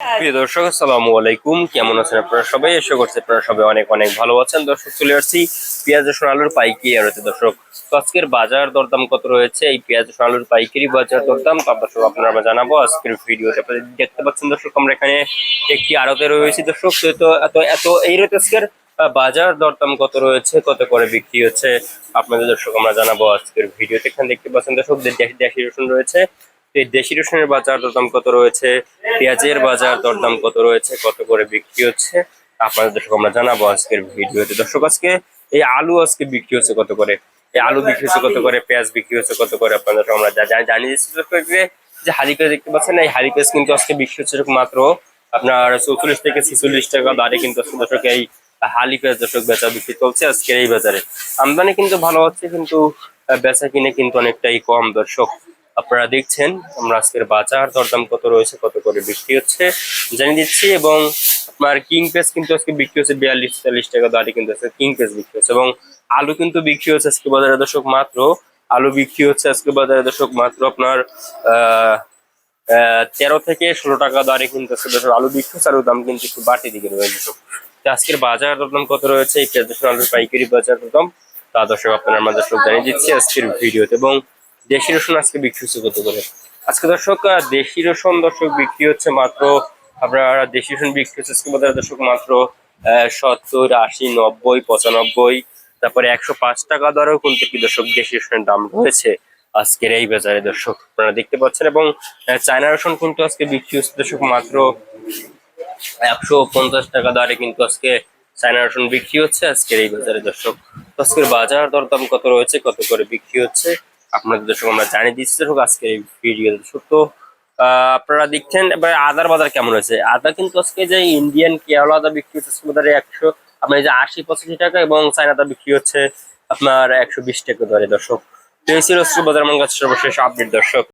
প্রিয় দর্শক, আসসালামু আলাইকুম। কেমন আছেন আপনারা সবাই? এসে করছে আপনারা সবাই অনেক অনেক ভালো আছেন। দর্শক, চলে আসছি পেঁয়াজ, রসুন, আলুর পাইকারি আড়তে। দর্শক, তো আজকের বাজার দরদাম কত রয়েছে? এই পেঁয়াজ, রসুন, আলুর পাইকারি বাজার দরদাম তো দর্শক আপনারা আমরা জানাব। আজকের ভিডিওতে আপনারা দেখতে পাচ্ছেন দর্শক, আমরা এখানে একটি আড়তে রয়েছি। দর্শক, তো এত এত এই রয়েছে আজকের বাজার দরদাম কত রয়েছে? কত করে বিক্রি হচ্ছে? আপনাদের দর্শক আমরা জানাব আজকের ভিডিওতে। এখানে দেখতে পাচ্ছেন দর্শক দেশি রসুন রয়েছে। দেশি রসুনের বাজার দরদাম কত রয়েছে? পেঁয়াজের বাজার দরদাম কত রয়েছে? কত করে বিক্রি হচ্ছে? আপনাদের দর্শক, আমরা জানাব আজকের ভিডিওতে। দর্শক, আজকে এই আলু আজকে বিক্রি হচ্ছে কত করে? এই আলু বিক্রি হচ্ছে কত করে? পেঁয়াজ বিক্রি হচ্ছে কত করে? আপনাদের আমরা জানিয়ে দিচ্ছি দর্শককে যে হালি পেঁয়াজ দেখতে পাচ্ছেন এই হালি পেঁয়াজ কিন্তু আজকে বিক্রি হচ্ছে মাত্র আপনার চৌচল্লিশ থেকে ছেচল্লিশ টাকা দাঁড়ে কিন্তু আজকে দর্শক এই হালি পেঁয়াজ দর্শক বেচা বিক্রি চলছে আজকের এই বাজারে। আমদানি কিন্তু ভালো হচ্ছে, কিন্তু বেচা কিনে কিন্তু অনেকটাই কম দর্শক। আপনারা দেখছেন, আমরা আজকের বাজার, দরদাম কত রয়েছে, কত করে বিক্রি হচ্ছে, জানিয়ে দিচ্ছি, এবং আপনার কিং পেস কিন্তু আজকে বিক্রি হচ্ছে বিয়াল্লিশ চল্লিশ টাকা দাঁড়িয়ে কিন্তু আজকে কিং পেস বিক্রি হচ্ছে, এবং আলু কিন্তু বিক্রি হচ্ছে আজকে বাজারে দর্শক মাত্র, আলু বিক্রি হচ্ছে আজকে বাজারে দর্শক মাত্র আপনার তেরো থেকে ষোলো টাকা দরে কিন্তু আজকে দর্শক আলু বিক্রি হচ্ছে, আলুর দাম কিন্তু একটু বাড়তি দিকে রয়েছে আজকের বাজার দরদাম কত রয়েছে, এই পেঁয়াজ আলুর পাইকারি বাজার দরদাম, তা দর্শক আপনারা আমাদের জানিয়ে দিচ্ছি আজকের ভিডিওতে, এবং দেশি রসুন আজকে বিক্রি হচ্ছে কত করে? আজকে দর্শক দেশি রসুন দর্শক বিক্রি হচ্ছে মাত্র, আপনার দেশি রসুন বিক্রি হচ্ছে আজকে বাজারে দর্শক মাত্র সত্তর, আশি, নব্বই, পঁচানব্বই, তারপরে একশো পাঁচ টাকা দরেও কিন্তু কি দর্শক দেশি রসুনের দাম রয়েছে আজকের এই বাজারে দর্শক। আপনারা দেখতে পাচ্ছেন এবং চায়না রসুন কিন্তু আজকে বিক্রি হচ্ছে দর্শক মাত্র একশো পঞ্চাশ টাকা দরে কিন্তু আজকে চায়না রসুন বিক্রি হচ্ছে আজকের এই বাজারে দর্শক। আজকের বাজার দরদাম কত রয়েছে, কত করে বিক্রি হচ্ছে আপনাদের দর্শক, আমরা জানিয়ে দিচ্ছি। দর্শক, আজকে এই ভিডিও সত্য আপনারা দেখছেন, এবার আদার বাজার কেমন হয়েছে? আদা কিন্তু আজকে যে ইন্ডিয়ান কেরলা আদা বিক্রি হচ্ছে বাজারে একশো, আপনার যে আশি, পঁচাশি টাকা এবং চায়না আদা বিক্রি হচ্ছে আপনার একশো বিশ টাকা ধরে দর্শক। বাজার, আমার কাছে সর্বশেষ আপডেট দর্শক।